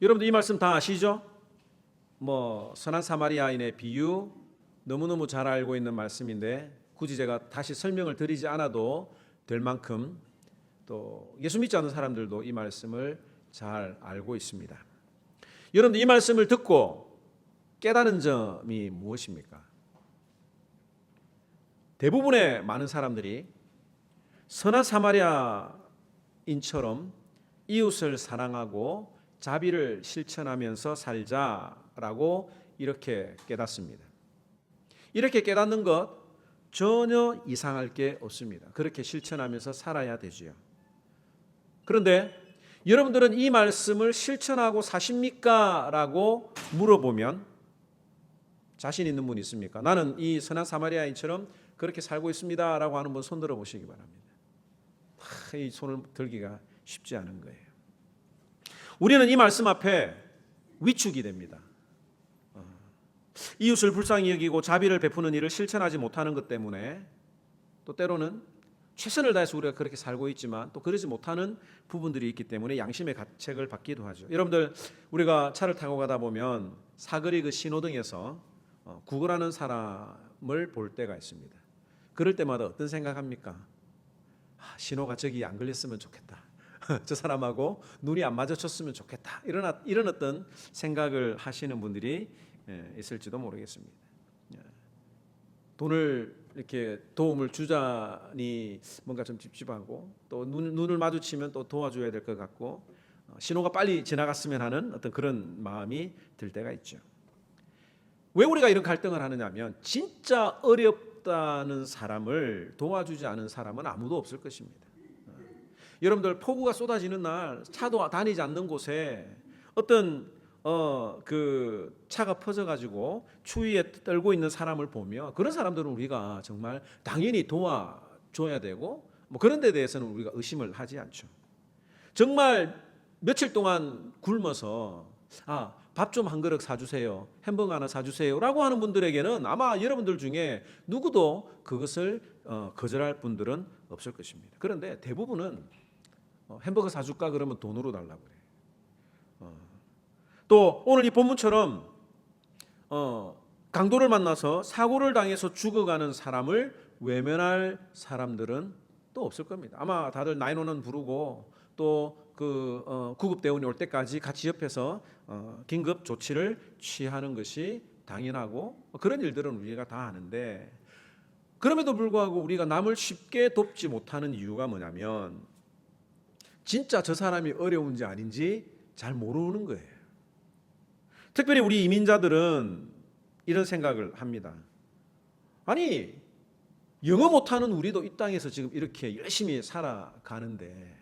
여러분들 이 말씀 다 아시죠? 뭐 선한 사마리아인의 비유 너무너무 잘 알고 있는 말씀인데 굳이 제가 다시 설명을 드리지 않아도 될 만큼 또 예수 믿지 않는 사람들도 이 말씀을 잘 알고 있습니다. 여러분들 이 말씀을 듣고 깨닫는 점이 무엇입니까? 대부분의 많은 사람들이 선한 사마리아인처럼 이웃을 사랑하고 자비를 실천하면서 살자라고 이렇게 깨닫습니다. 이렇게 깨닫는 것 전혀 이상할 게 없습니다. 그렇게 실천하면서 살아야 되지요. 그런데 여러분들은 이 말씀을 실천하고 사십니까? 라고 물어보면 자신 있는 분 있습니까? 나는 이 선한 사마리아인처럼 그렇게 살고 있습니다. 라고 하는 분 손들어 보시기 바랍니다. 하, 이 손을 들기가 쉽지 않은 거예요. 우리는 이 말씀 앞에 위축이 됩니다. 어, 이웃을 불쌍히 여기고 자비를 베푸는 일을 실천하지 못하는 것 때문에 또 때로는 최선을 다해서 우리가 그렇게 살고 있지만 또 그러지 못하는 부분들이 있기 때문에 양심의 가책을 받기도 하죠. 여러분들 우리가 차를 타고 가다 보면 사거리 그 신호등에서 어, 구걸하는 사람을 볼 때가 있습니다. 그럴 때마다 어떤 생각합니까? 아, 신호가 저기 안 걸렸으면 좋겠다. 저 사람하고 눈이 안 마주쳤으면 좋겠다. 이런 이런 어떤 생각을 하시는 분들이 예, 있을지도 모르겠습니다. 예. 돈을 이렇게 도움을 주자니 뭔가 좀 찝찝하고 또 눈, 눈을 마주치면 또 도와줘야 될 것 같고 어, 신호가 빨리 지나갔으면 하는 어떤 그런 마음이 들 때가 있죠. 왜 우리가 이런 갈등을 하느냐면 진짜 어렵다는 사람을 도와주지 않은 사람은 아무도 없을 것입니다. 어. 여러분들 폭우가 쏟아지는 날 차도 다니지 않는 곳에 어떤 어 그 차가 퍼져 가지고 추위에 떨고 있는 사람을 보며 그런 사람들은 우리가 정말 당연히 도와줘야 되고 뭐 그런 데 대해서는 우리가 의심을 하지 않죠. 정말 며칠 동안 굶어서 아, 밥 좀 한 그릇 사주세요. 햄버거 하나 사주세요 라고 하는 분들에게는 아마 여러분들 중에 누구도 그것을 어, 거절할 분들은 없을 것입니다. 그런데 대부분은 어, 햄버거 사줄까 그러면 돈으로 달라고 그래요. 어. 또 오늘 이 본문처럼 어, 강도를 만나서 사고를 당해서 죽어가는 사람을 외면할 사람들은 또 없을 겁니다. 아마 다들 나인원은 부르고 또그 어, 구급 대원이 올 때까지 같이 옆에서 어, 긴급 조치를 취하는 것이 당연하고 그런 일들은 우리가 다 아는데 그럼에도 불구하고 우리가 남을 쉽게 돕지 못하는 이유가 뭐냐면 진짜 저 사람이 어려운지 아닌지 잘 모르는 거예요. 특별히 우리 이민자들은 이런 생각을 합니다. 아니 영어 못하는 우리도 이 땅에서 지금 이렇게 열심히 살아가는데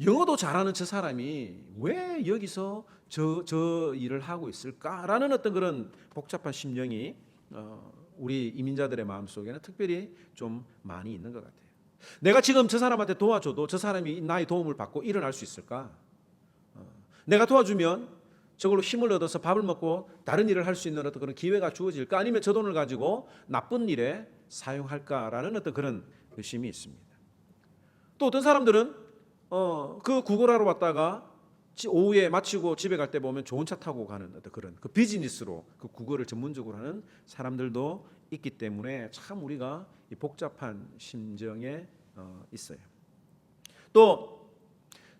영어도 잘하는 저 사람이 왜 여기서 저, 저 일을 하고 있을까라는 어떤 그런 복잡한 심령이 어, 우리 이민자들의 마음 속에는 특별히 좀 많이 있는 것 같아요. 내가 지금 저 사람한테 도와줘도 저 사람이 나의 도움을 받고 일어날 수 있을까? 어, 내가 도와주면 저걸로 힘을 얻어서 밥을 먹고 다른 일을 할 수 있는 어떤 그런 기회가 주어질까? 아니면 저 돈을 가지고 나쁜 일에 사용할까라는 어떤 그런 의심이 있습니다. 또 어떤 사람들은 어, 그 구걸하러 왔다가 지- 오후에 마치고 집에 갈 때 보면 좋은 차 타고 가는 어떤 그런 그 비즈니스로 그 구걸을 전문적으로 하는 사람들도 있기 때문에 참 우리가 이 복잡한 심정에 어, 있어요. 또,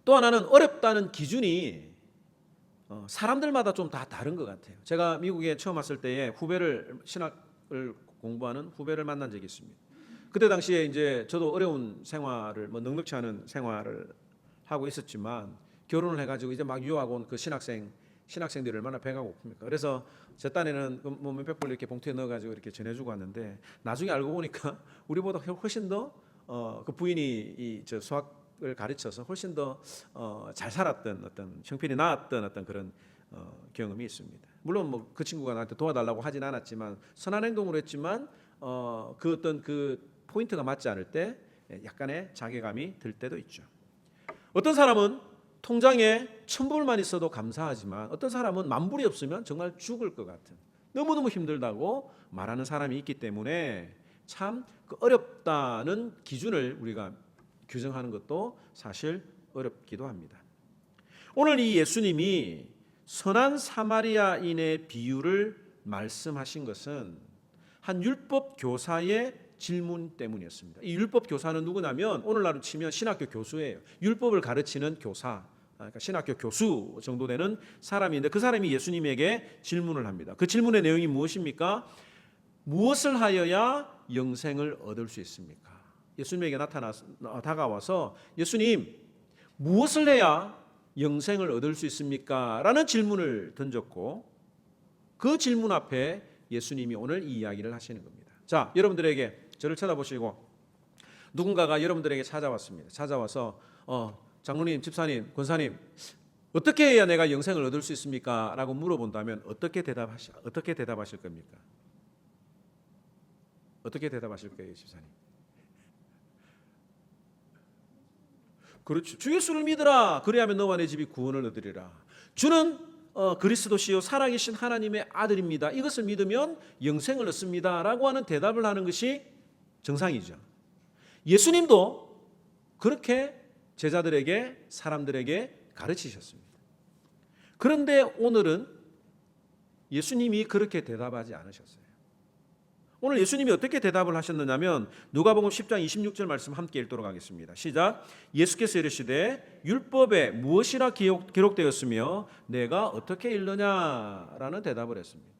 또 하나는 어렵다는 기준이 어, 사람들마다 좀 다 다른 것 같아요. 제가 미국에 처음 왔을 때에 후배를 신학을 공부하는 후배를 만난 적이 있습니다. 그때 당시에 이제 저도 어려운 생활을 뭐 넉넉치 않은 생활을 하고 있었지만 결혼을 해가지고 이제 막 유학 온그 신학생 신학생들이 얼마나 배가 고픕니까? 그래서 제 딴에는 그뭐 몇백 불 이렇게 봉투에 넣어가지고 이렇게 전해주고 왔는데 나중에 알고 보니까 우리보다 훨씬 더어그 부인이 이저 수학을 가르쳐서 훨씬 더어잘 살았던 어떤 형편이 나았던 어떤 그런 어 경험이 있습니다. 물론 뭐 그 친구가 나한테 도와달라고 하진 않았지만 선한 행동을 했지만 어 그 어떤 그 포인트가 맞지 않을 때 약간의 자괴감이 들 때도 있죠. 어떤 사람은 통장에 천 불만 있어도 감사하지만 어떤 사람은 만 불이 없으면 정말 죽을 것 같은 너무너무 힘들다고 말하는 사람이 있기 때문에 참그 어렵다는 기준을 우리가 규정하는 것도 사실 어렵기도 합니다. 오늘 이 예수님이 선한 사마리아인의 비유를 말씀하신 것은 한 율법 교사의 질문 때문이었습니다. 이 율법 교사는 누구냐면 오늘날로 치면 신학교 교수예요. 율법을 가르치는 교사. 그러니까 신학교 교수 정도 되는 사람인데 그 사람이 예수님에게 질문을 합니다. 그 질문의 내용이 무엇입니까? 무엇을 하여야 영생을 얻을 수 있습니까? 예수님에게 나타나 다가와서 예수님 무엇을 해야 영생을 얻을 수 있습니까? 라는 질문을 던졌고 그 질문 앞에 예수님이 오늘 이 이야기를 하시는 겁니다. 자, 여러분들에게 저를 쳐다보시고 누군가가 여러분들에게 찾아왔습니다. 찾아와서 어, 장로님, 집사님, 권사님 어떻게 해야 내가 영생을 얻을 수 있습니까? 라고 물어본다면 어떻게 대답하시 어떻게 대답하실 겁니까? 어떻게 대답하실 거예요, 집사님? 그렇죠. 주 예수를 믿으라. 그래야면 너와 내 집이 구원을 얻으리라. 주는 어, 그리스도시요 살아계신 하나님의 아들입니다. 이것을 믿으면 영생을 얻습니다라고 하는 대답을 하는 것이 정상이죠. 예수님도 그렇게 제자들에게 사람들에게 가르치셨습니다. 그런데 오늘은 예수님이 그렇게 대답하지 않으셨어요. 오늘 예수님이 어떻게 대답을 하셨느냐면 누가복음 10장 26절 말씀 함께 읽도록 하겠습니다. 시작. 예수께서 이르시되 율법에 무엇이라 기록, 기록되었으며 내가 어떻게 읽느냐라는 대답을 했습니다.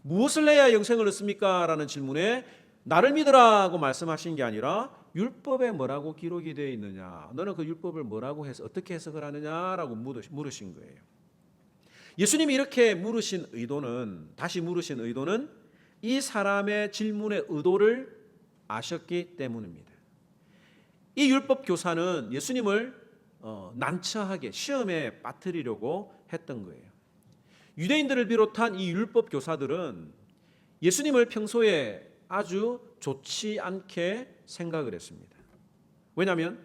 무엇을 해야 영생을 얻습니까? 라는 질문에 나를 믿으라고 말씀하신 게 아니라 율법에 뭐라고 기록이 되어 있느냐? 너는 그 율법을 뭐라고 해서 어떻게 해석을 하느냐라고 물으신 거예요. 예수님이 이렇게 물으신 의도는 다시 물으신 의도는 이 사람의 질문의 의도를 아셨기 때문입니다. 이 율법 교사는 예수님을 어, 난처하게 시험에 빠뜨리려고 했던 거예요. 유대인들을 비롯한 이 율법 교사들은 예수님을 평소에 아주 좋지 않게 생각을 했습니다. 왜냐하면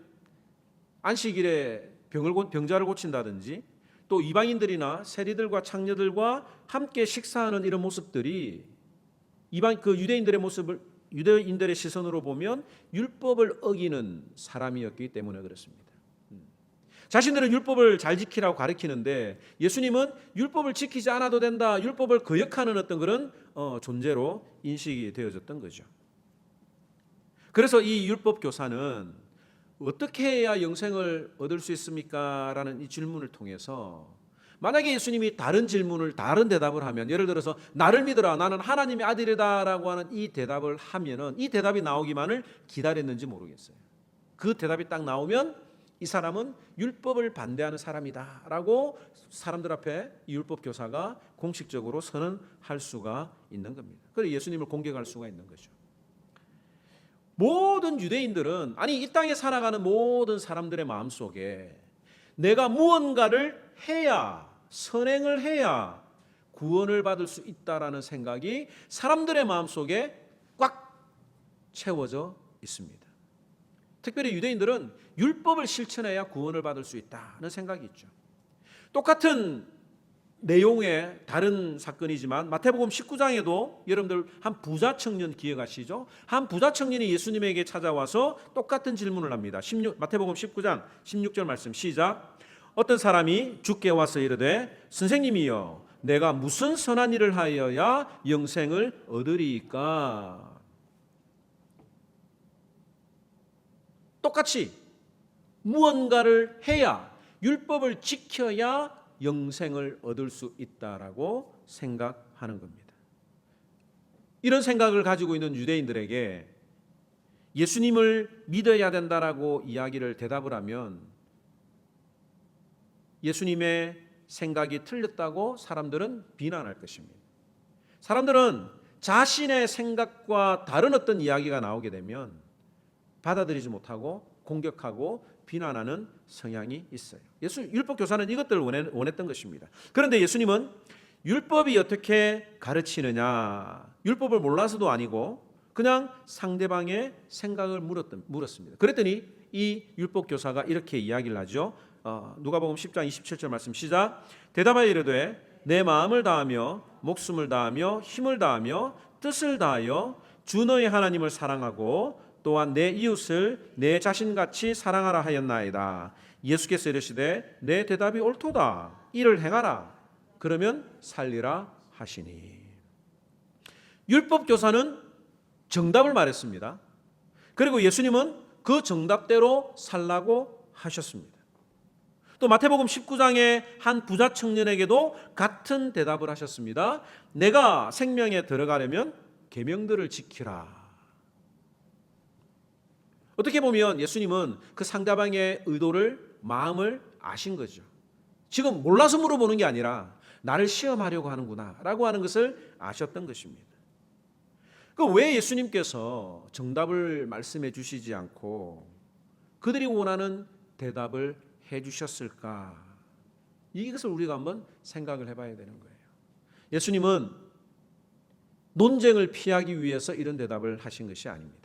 안식일에 병을 병자를 고친다든지 또 이방인들이나 세리들과 창녀들과 함께 식사하는 이런 모습들이 이방 그 유대인들의 모습을 유대인들의 시선으로 보면 율법을 어기는 사람이었기 때문에 그렇습니다. 음. 자신들은 율법을 잘 지키라고 가르치는데 예수님은 율법을 지키지 않아도 된다, 율법을 거역하는 어떤 그런 어, 존재로 인식이 되어졌던 거죠. 그래서 이 율법 교사는 어떻게 해야 영생을 얻을 수 있습니까? 라는 이 질문을 통해서 만약에 예수님이 다른 질문을 다른 대답을 하면 예를 들어서 나를 믿으라 나는 하나님의 아들이다라고 하는 이 대답을 하면은 이 대답이 나오기만을 기다렸는지 모르겠어요. 그 대답이 딱 나오면 이 사람은 율법을 반대하는 사람이다라고 사람들 앞에 율법 교사가 공식적으로 선언할 수가 있는 겁니다. 그래서 예수님을 공격할 수가 있는 거죠. 모든 유대인들은 아니 이 땅에 살아가는 모든 사람들의 마음 속에 내가 무언가를 해야 선행을 해야 구원을 받을 수 있다라는 생각이 사람들의 마음속에 꽉 채워져 있습니다. 특별히 유대인들은 율법을 실천해야 구원을 받을 수 있다는 생각이 있죠. 똑같은 내용의 다른 사건이지만 마태복음 19장에도 여러분들 한 부자 청년 기억하시죠? 한 부자 청년이 예수님에게 찾아와서 똑같은 질문을 합니다. 16, 마태복음 19장 16절 말씀 시작. 어떤 사람이 주께 와서 이르되 선생님이여 내가 무슨 선한 일을 하여야 영생을 얻으리까 똑같이 무언가를 해야 율법을 지켜야 영생을 얻을 수 있다라고 생각하는 겁니다. 이런 생각을 가지고 있는 유대인들에게 예수님을 믿어야 된다라고 이야기를 대답을 하면 예수님의 생각이 틀렸다고 사람들은 비난할 것입니다. 사람들은 자신의 생각과 다른 어떤 이야기가 나오게 되면 받아들이지 못하고 공격하고 비난하는 성향이 있어요. 예수 율법 교사는 이것들을 원했던 것입니다. 그런데 예수님은 율법이 어떻게 가르치느냐, 율법을 몰라서도 아니고 그냥 상대방의 생각을 물었던, 물었습니다. 그랬더니 이 율법 교사가 이렇게 이야기를 하죠. 어, 누가복음 10장 27절 말씀 시작. 대답하여 이르되 내 마음을 다하며 목숨을 다하며 힘을 다하며 뜻을 다하여 주 너의 하나님을 사랑하고 또한 내 이웃을 내 자신같이 사랑하라 하였나이다. 예수께서 이르시되 내 대답이 옳도다. 이를 행하라. 그러면 살리라 하시니. 율법 교사는 정답을 말했습니다. 그리고 예수님은 그 정답대로 살라고 하셨습니다. 또 마태복음 19장의 한 부자 청년에게도 같은 대답을 하셨습니다. 내가 생명에 들어가려면 계명들을 지키라. 어떻게 보면 예수님은 그 상대방의 의도를 마음을 아신 거죠. 지금 몰라서 물어보는 게 아니라 나를 시험하려고 하는구나라고 하는 것을 아셨던 것입니다. 그왜 예수님께서 정답을 말씀해 주시지 않고 그들이 원하는 대답을 해 주셨을까? 이것을 우리가 한번 생각을 해 봐야 되는 거예요. 예수님은 논쟁을 피하기 위해서 이런 대답을 하신 것이 아닙니다.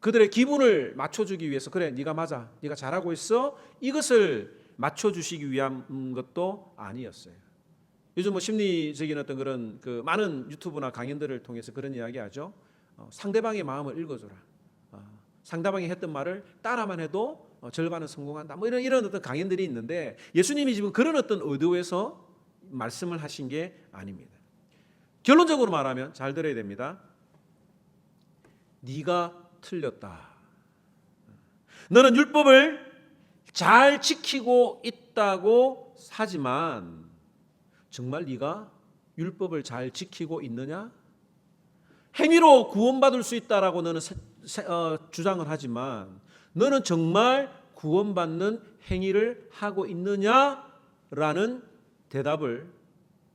그들의 기분을 맞춰주기 위해서 그래 네가 맞아 네가 잘하고 있어 이것을 맞춰주시기 위한 것도 아니었어요. 요즘 뭐 심리적인 어떤 그런 그 많은 유튜브나 강연들을 통해서 그런 이야기하죠. 어, 상대방의 마음을 읽어줘라. 어, 상대방이 했던 말을 따라만 해도 어, 절반은 성공한다. 뭐 이런 이런 어떤 강연들이 있는데 예수님이 지금 그런 어떤 의도에서 말씀을 하신 게 아닙니다. 결론적으로 말하면 잘 들어야 됩니다. 네가 틀렸다. 너는 율법을 잘 지키고 있다고 사지만 정말 네가 율법을 잘 지키고 있느냐? 행위로 구원받을 수 있다라고 너는 어, 주장을 하지만 너는 정말 구원받는 행위를 하고 있느냐라는 대답을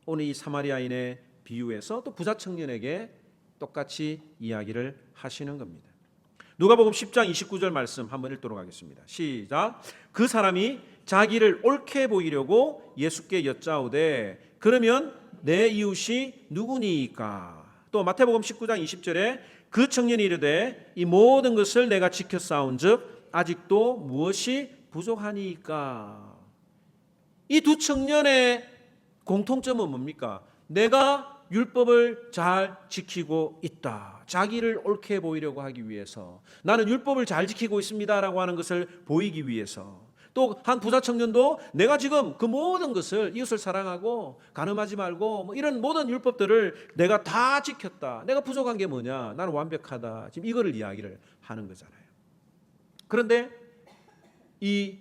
오늘 이 사마리아인의 비유에서 또 부자 청년에게 똑같이 이야기를 하시는 겁니다. 누가복음 10장 29절 말씀 한번 읽도록 하겠습니다. 시작. 그 사람이 자기를 옳게 보이려고 예수께 여짜오되 그러면 내 이웃이 누구니까? 또 마태복음 19장 20절에 그 청년이 이르되 이 모든 것을 내가 지켜 싸운즉 아직도 무엇이 부족하니까? 이 두 청년의 공통점은 뭡니까? 내가 율법을 잘 지키고 있다. 자기를 옳게 보이려고 하기 위해서 나는 율법을 잘 지키고 있습니다라고 하는 것을 보이기 위해서 또 한 부자 청년도 내가 지금 그 모든 것을 이웃을 사랑하고 가늠하지 말고 뭐 이런 모든 율법들을 내가 다 지켰다. 내가 부족한 게 뭐냐? 나는 완벽하다. 지금 이거를 이야기를 하는 거잖아요. 그런데 이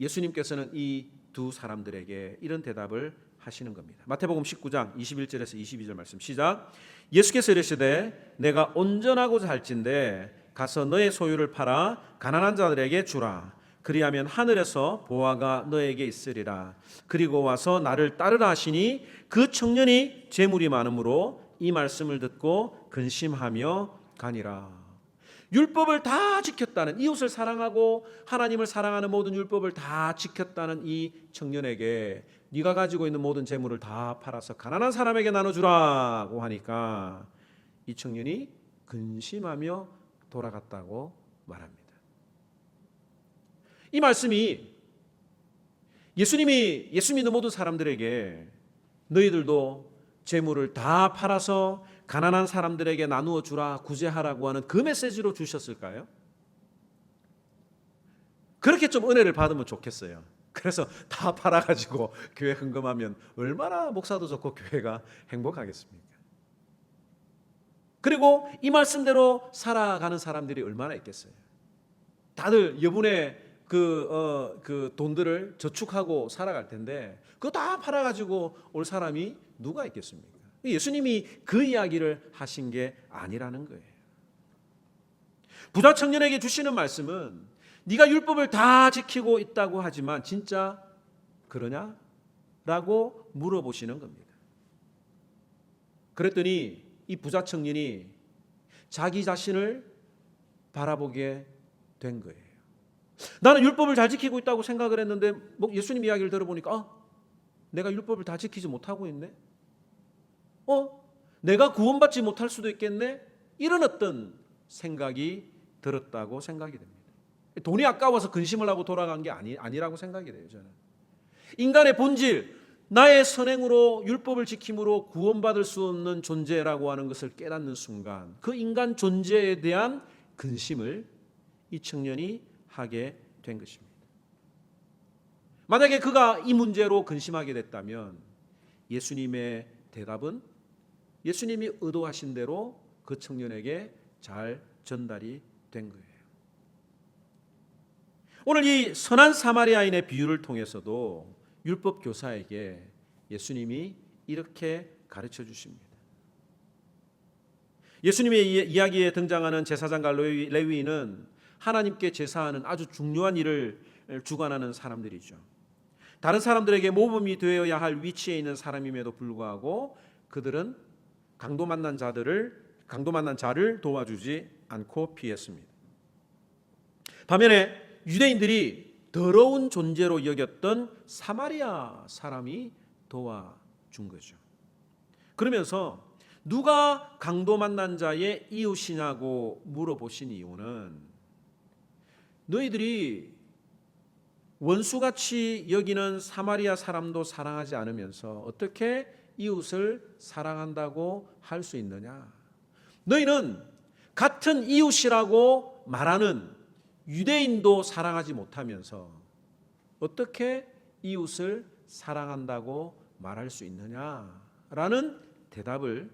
예수님께서는 이 두 사람들에게 이런 대답을 하시는 겁니다. 마태복음 19장 21절에서 22절 말씀 시작. 예수께서 이르시되 내가 온전하고자 할진대 가서 너의 소유를 팔아 가난한 자들에게 주라. 그리하면 하늘에서 보화가 너에게 있으리라. 그리고 와서 나를 따르라 하시니 그 청년이 재물이 많으므로 이 말씀을 듣고 근심하며 가니라. 율법을 다 지켰다는 이웃을 사랑하고 하나님을 사랑하는 모든 율법을 다 지켰다는 이 청년에게 네가 가지고 있는 모든 재물을 다 팔아서 가난한 사람에게 나눠주라고 하니까 이 청년이 근심하며 돌아갔다고 말합니다. 이 말씀이 예수님이 예수 믿는 모든 사람들에게 너희들도 재물을 다 팔아서 가난한 사람들에게 나누어 주라 구제하라고 하는 그 메시지로 주셨을까요? 그렇게 좀 은혜를 받으면 좋겠어요. 그래서 다 팔아가지고 교회 헌금하면 얼마나 목사도 좋고 교회가 행복하겠습니까? 그리고 이 말씀대로 살아가는 사람들이 얼마나 있겠어요? 다들 여분의 그, 어, 그 돈들을 저축하고 살아갈 텐데 그거 다 팔아가지고 올 사람이 누가 있겠습니까? 예수님이 그 이야기를 하신 게 아니라는 거예요. 부자 청년에게 주시는 말씀은 네가 율법을 다 지키고 있다고 하지만 진짜 그러냐? 라고 물어보시는 겁니다. 그랬더니 이 부자 청년이 자기 자신을 바라보게 된 거예요. 나는 율법을 잘 지키고 있다고 생각을 했는데 뭐 예수님 이야기를 들어보니까 아, 내가 율법을 다 지키지 못하고 있네. 어? 내가 구원받지 못할 수도 있겠네. 이런 어떤 생각이 들었다고 생각이 됩니다. 돈이 아까워서 근심을 하고 돌아간 게 아니, 아니라고 생각이 돼요, 저는. 인간의 본질, 나의 선행으로 율법을 지킴으로 구원받을 수 없는 존재라고 하는 것을 깨닫는 순간 그 인간 존재에 대한 근심을 이 청년이 하게 된 것입니다. 만약에 그가 이 문제로 근심하게 됐다면 예수님의 대답은 예수님이 의도하신 대로 그 청년에게 잘 전달이 된 거예요. 오늘 이 선한 사마리아인의 비유를 통해서도 율법 교사에게 예수님이 이렇게 가르쳐 주십니다. 예수님의 이야기에 등장하는 제사장과 레위인은 하나님께 제사하는 아주 중요한 일을 주관하는 사람들이죠. 다른 사람들에게 모범이 되어야 할 위치에 있는 사람임에도 불구하고 그들은 강도 만난 자들을 강도 만난 자를 도와주지 않고 피했습니다. 반면에 유대인들이 더러운 존재로 여겼던 사마리아 사람이 도와준 거죠. 그러면서 누가 강도 만난 자의 이웃이냐고 물어보신 이유는 너희들이 원수같이 여기는 사마리아 사람도 사랑하지 않으면서 어떻게 이웃을 사랑한다고 할 수 있느냐? 너희는 같은 이웃이라고 말하는 유대인도 사랑하지 못하면서 어떻게 이웃을 사랑한다고 말할 수 있느냐라는 대답을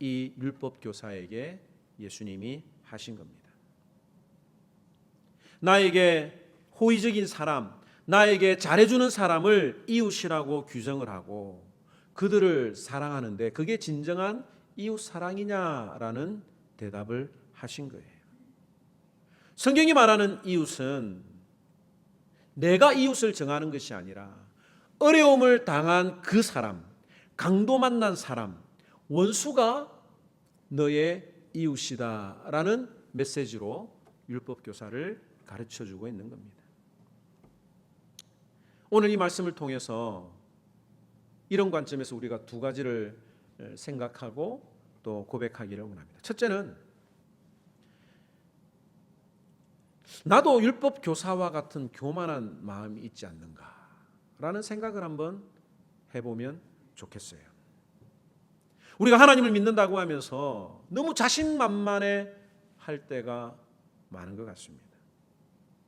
이 율법 교사에게 예수님이 하신 겁니다. 나에게 호의적인 사람, 나에게 잘해주는 사람을 이웃이라고 규정을 하고 그들을 사랑하는데 그게 진정한 이웃 사랑이냐라는 대답을 하신 거예요. 성경이 말하는 이웃은 내가 이웃을 정하는 것이 아니라 어려움을 당한 그 사람, 강도 만난 사람, 원수가 너의 이웃이다라는 메시지로 율법 교사를 가르쳐 주고 있는 겁니다. 오늘 이 말씀을 통해서 이런 관점에서 우리가 두 가지를 생각하고 또 고백하기를 원합니다. 첫째는 나도 율법 교사와 같은 교만한 마음이 있지 않는가라는 생각을 한번 해보면 좋겠어요. 우리가 하나님을 믿는다고 하면서 너무 자신만만해 할 때가 많은 것 같습니다.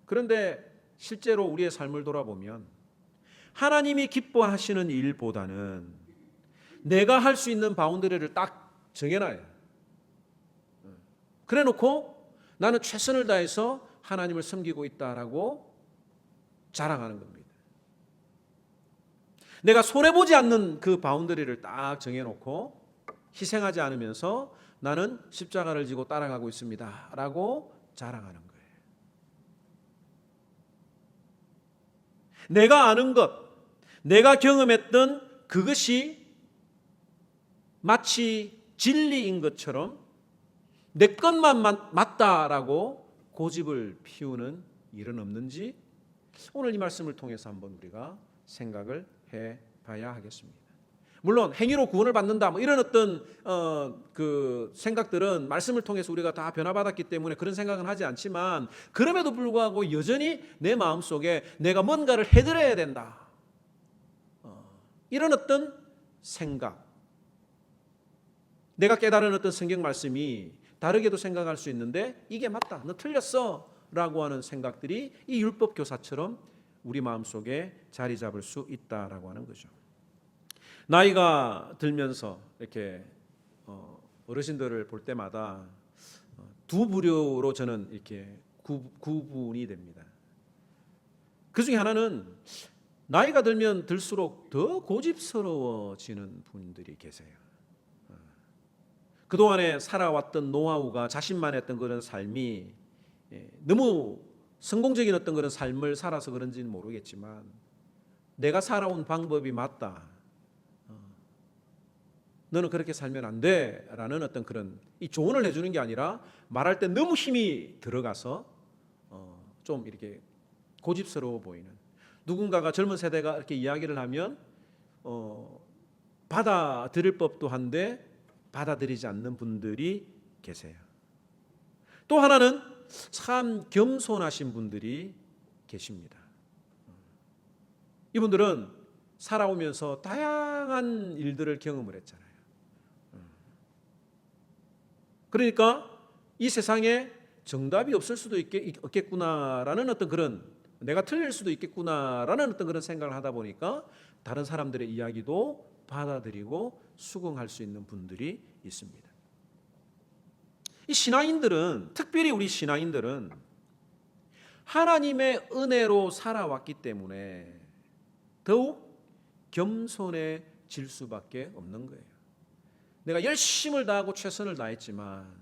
그런데 실제로 우리의 삶을 돌아보면 하나님이 기뻐하시는 일보다는 내가 할 수 있는 바운더리를 딱 정해놔요. 그래 놓고 나는 최선을 다해서 하나님을 섬기고 있다라고 자랑하는 겁니다. 내가 손해보지 않는 그 바운더리를 딱 정해놓고 희생하지 않으면서 나는 십자가를 지고 따라가고 있습니다. 라고 자랑하는 거예요. 내가 아는 것, 내가 경험했던 그것이 마치 진리인 것처럼 내 것만 맞다라고 고집을 피우는 일은 없는지 오늘 이 말씀을 통해서 한번 우리가 생각을 해 봐야 하겠습니다. 물론 행위로 구원을 받는다 뭐 이런 어떤 어, 그 생각들은 말씀을 통해서 우리가 다 변화받았기 때문에 그런 생각은 하지 않지만 그럼에도 불구하고 여전히 내 마음 속에 내가 뭔가를 해드려야 된다 어, 이런 어떤 생각 내가 깨달은 어떤 성경 말씀이 다르게도 생각할 수 있는데 이게 맞다 너 틀렸어 라고 하는 생각들이 이 율법 교사처럼 우리 마음 속에 자리 잡을 수 있다라고 하는 거죠. 나이가 들면서 이렇게 어, 어르신들을 볼 때마다 어, 두 부류로 저는 이렇게 구, 구분이 됩니다. 그 중에 하나는 나이가 들면 들수록 더 고집스러워지는 분들이 계세요. 어. 그동안에 살아왔던 노하우가 자신만 했던 그런 삶이 예, 너무 성공적인 어떤 그런 삶을 살아서 그런지는 모르겠지만 내가 살아온 방법이 맞다. 너는 그렇게 살면 안 돼라는 어떤 그런 이 조언을 해주는 게 아니라 말할 때 너무 힘이 들어가서 어, 좀 이렇게 고집스러워 보이는 누군가가 젊은 세대가 이렇게 이야기를 하면 어, 받아들일 법도 한데 받아들이지 않는 분들이 계세요. 또 하나는 참 겸손하신 분들이 계십니다. 이분들은 살아오면서 다양한 일들을 경험을 했잖아요. 그러니까 이 세상에 정답이 없을 수도 있겠, 없겠구나라는 어떤 그런 내가 틀릴 수도 있겠구나라는 어떤 그런 생각을 하다 보니까 다른 사람들의 이야기도 받아들이고 수긍할 수 있는 분들이 있습니다. 이 신앙인들은 특별히 우리 신앙인들은 하나님의 은혜로 살아왔기 때문에 더욱 겸손해질 수밖에 없는 거예요. 내가 열심을 다하고 최선을 다했지만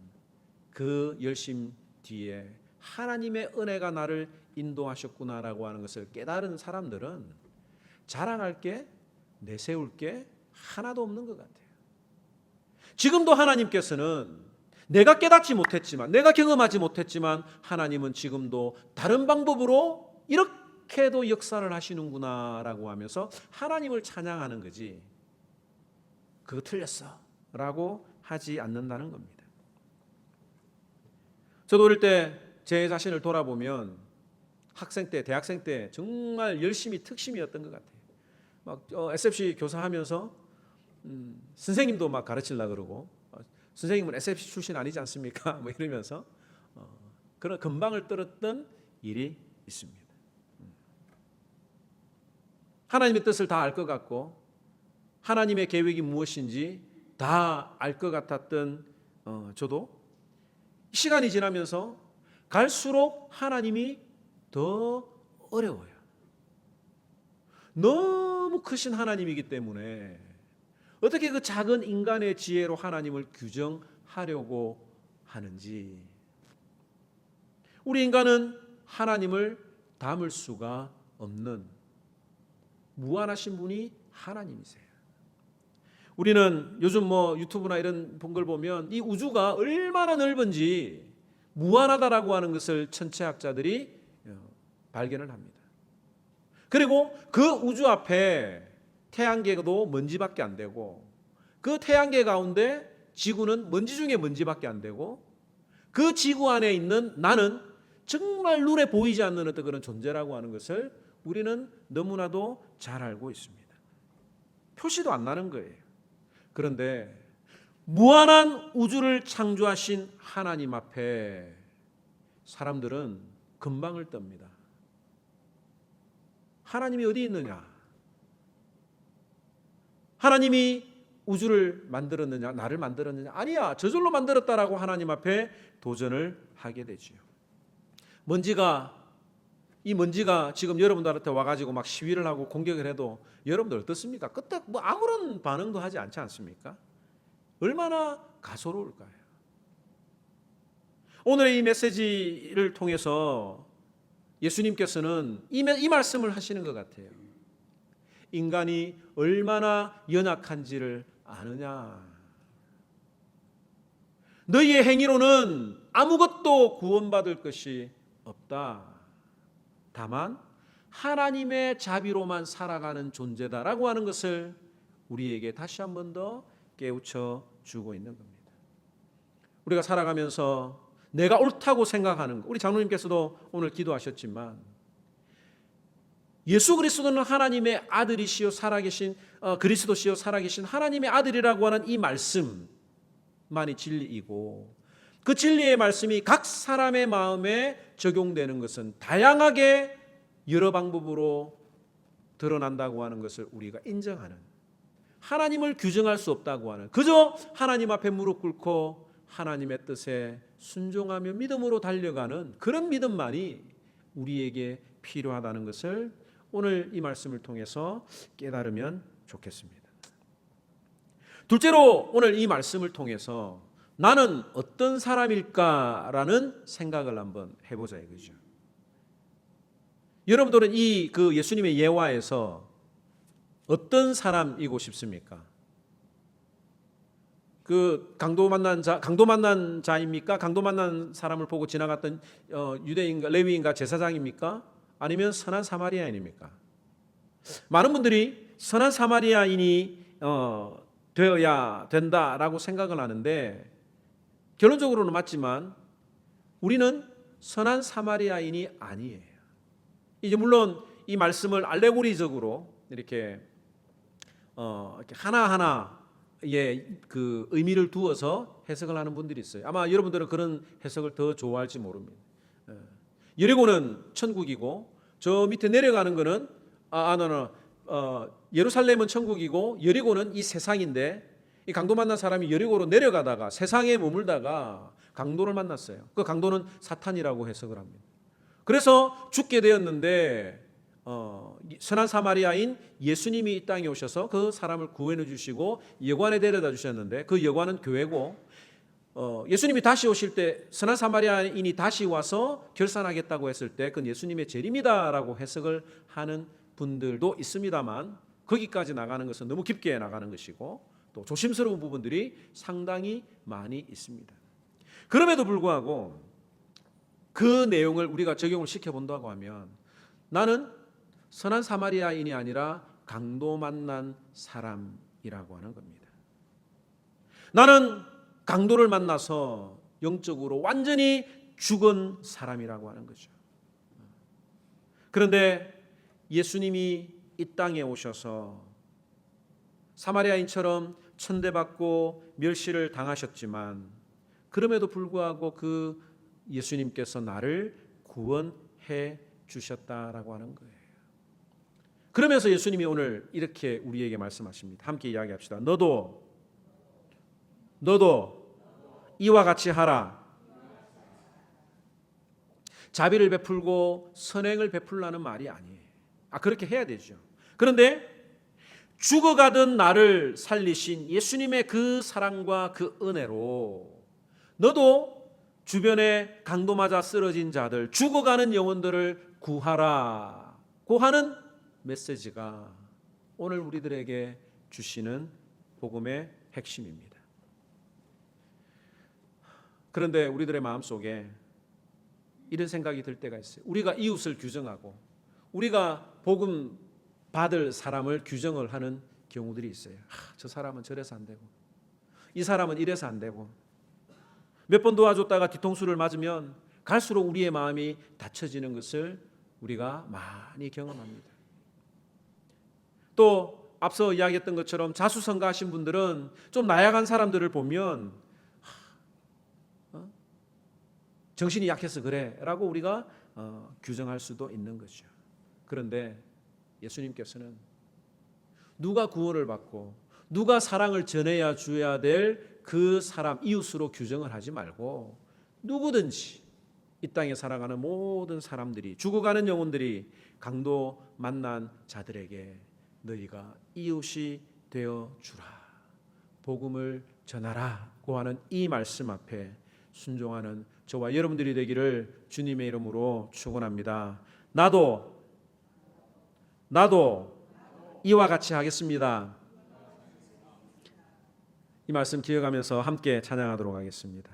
그 열심 뒤에 하나님의 은혜가 나를 인도하셨구나라고 하는 것을 깨달은 사람들은 자랑할 게 내세울 게 하나도 없는 것 같아요. 지금도 하나님께서는 내가 깨닫지 못했지만 내가 경험하지 못했지만 하나님은 지금도 다른 방법으로 이렇게도 역사를 하시는구나라고 하면서 하나님을 찬양하는 거지. 그거 틀렸어라고 하지 않는다는 겁니다. 저도 어릴 때 제 자신을 돌아보면 학생 때, 대학생 때 정말 열심히 특심이었던 것 같아요. 막 어, SFC 교사하면서 음, 선생님도 막 가르치려 그러고 어, 선생님은 SFC 출신 아니지 않습니까? 뭐 이러면서 어, 그런 금방을 떨었던 일이 있습니다. 음. 하나님의 뜻을 다 알 것 같고 하나님의 계획이 무엇인지 다 알 것 같았던 어, 저도 시간이 지나면서 갈수록 하나님이 더 어려워요. 너무 크신 하나님이기 때문에 어떻게 그 작은 인간의 지혜로 하나님을 규정하려고 하는지 우리 인간은 하나님을 담을 수가 없는 무한하신 분이 하나님이세요. 우리는 요즘 뭐 유튜브나 이런 본 걸 보면 이 우주가 얼마나 넓은지 무한하다라고 하는 것을 천체학자들이 어, 발견을 합니다. 그리고 그 우주 앞에 태양계도 먼지밖에 안 되고 그 태양계 가운데 지구는 먼지 중에 먼지밖에 안 되고 그 지구 안에 있는 나는 정말 눈에 보이지 않는 어떤 그런 존재라고 하는 것을 우리는 너무나도 잘 알고 있습니다. 표시도 안 나는 거예요. 그런데 무한한 우주를 창조하신 하나님 앞에 사람들은 금방을 떱니다. 하나님이 어디 있느냐? 하나님이 우주를 만들었느냐? 나를 만들었느냐? 아니야. 저절로 만들었다라고 하나님 앞에 도전을 하게 되지요. 먼지가 이 먼지가 지금 여러분들한테 와가지고 막 시위를 하고 공격을 해도 여러분들 어떻습니까? 그때 뭐 아무런 반응도 하지 않지 않습니까? 얼마나 가소로울까요? 오늘의 이 메시지를 통해서 예수님께서는 이, 이 말씀을 하시는 것 같아요. 인간이 얼마나 연약한지를 아느냐. 너희의 행위로는 아무것도 구원받을 것이 없다. 다만 하나님의 자비로만 살아가는 존재다라고 하는 것을 우리에게 다시 한 번 더 깨우쳐 주고 있는 겁니다. 우리가 살아가면서 내가 옳다고 생각하는 것, 우리 장로님께서도 오늘 기도하셨지만 예수 그리스도는 하나님의 아들이시요 살아계신 어, 그리스도시요 살아계신 하나님의 아들이라고 하는 이 말씀만이 진리이고 그 진리의 말씀이 각 사람의 마음에 적용되는 것은 다양하게 여러 방법으로 드러난다고 하는 것을 우리가 인정하는 하나님을 규정할 수 없다고 하는 그저 하나님 앞에 무릎 꿇고 하나님의 뜻에 순종하며 믿음으로 달려가는 그런 믿음만이 우리에게 필요하다는 것을 오늘 이 말씀을 통해서 깨달으면 좋겠습니다. 둘째로 오늘 이 말씀을 통해서 나는 어떤 사람일까라는 생각을 한번 해보자 이거죠. 여러분들은 이 그 예수님의 예화에서 어떤 사람이고 싶습니까? 그 강도 만난 자 강도 만난 자입니까? 강도 만난 사람을 보고 지나갔던 어, 유대인가 레위인가 제사장입니까? 아니면 선한 사마리아인입니까? 많은 분들이 선한 사마리아인이 어, 되어야 된다라고 생각을 하는데 결론적으로는 맞지만 우리는 선한 사마리아인이 아니에요. 이제 물론 이 말씀을 알레고리적으로 이렇게 어, 이렇게 하나하나 의그 의미를 두어서 해석을 하는 분들이 있어요. 아마 여러분들은 그런 해석을 더 좋아할지 모릅니다. 예. 여리고는 천국이고 저 밑에 내려가는 거는 아, 아, 너는 어, 예루살렘은 천국이고 여리고는 이 세상인데 이 강도 만난 사람이 여리고로 내려가다가 세상에 머물다가 강도를 만났어요. 그 강도는 사탄이라고 해석을 합니다. 그래서 죽게 되었는데 어, 선한 사마리아인 예수님이 이 땅에 오셔서 그 사람을 구원해 주시고 여관에 데려다 주셨는데 그 여관은 교회고 어, 예수님이 다시 오실 때 선한 사마리아인이 다시 와서 결산하겠다고 했을 때 그건 예수님의 재림이다라고 해석을 하는 분들도 있습니다만 거기까지 나가는 것은 너무 깊게 나가는 것이고 또 조심스러운 부분들이 상당히 많이 있습니다. 그럼에도 불구하고 그 내용을 우리가 적용을 시켜 본다고 하면 나는 선한 사마리아인이 아니라 강도 만난 사람이라고 하는 겁니다. 나는 강도를 만나서 영적으로 완전히 죽은 사람이라고 하는 거죠. 그런데 예수님이 이 땅에 오셔서 사마리아인처럼 천대받고 멸시를 당하셨지만 그럼에도 불구하고 그 예수님께서 나를 구원해 주셨다라고 하는 거예요. 그러면서 예수님이 오늘 이렇게 우리에게 말씀하십니다. 함께 이야기합시다. 너도 너도 이와 같이 하라. 자비를 베풀고 선행을 베풀라는 말이 아니에요. 아 그렇게 해야 되죠. 그런데 죽어가던 나를 살리신 예수님의 그 사랑과 그 은혜로 너도 주변에 강도 맞아 쓰러진 자들, 죽어가는 영혼들을 구하라 고 하는 메시지가 오늘 우리들에게 주시는 복음의 핵심입니다. 그런데 우리들의 마음 속에 이런 생각이 들 때가 있어요. 우리가 이웃을 규정하고 우리가 복음 받을 사람을 규정을 하는 경우들이 있어요. 아, 저 사람은 저래서 안 되고 이 사람은 이래서 안 되고 몇 번 도와줬다가 뒤통수를 맞으면 갈수록 우리의 마음이 닫혀지는 것을 우리가 많이 경험합니다. 또 앞서 이야기했던 것처럼 자수성가하신 분들은 좀 나약한 사람들을 보면 어? 정신이 약해서 그래라고 우리가 어, 규정할 수도 있는 거죠. 그런데 예수님께서는 누가 구원을 받고 누가 사랑을 전해야 줘야 될 그 사람 이웃으로 규정을 하지 말고 누구든지 이 땅에 살아가는 모든 사람들이 죽어가는 영혼들이 강도 만난 자들에게 너희가 이웃이 되어 주라 복음을 전하라고 하는 이 말씀 앞에 순종하는 저와 여러분들이 되기를 주님의 이름으로 축원합니다. 나도 나도 이와 같이 하겠습니다. 이 말씀 기억하면서 함께 찬양하도록 하겠습니다.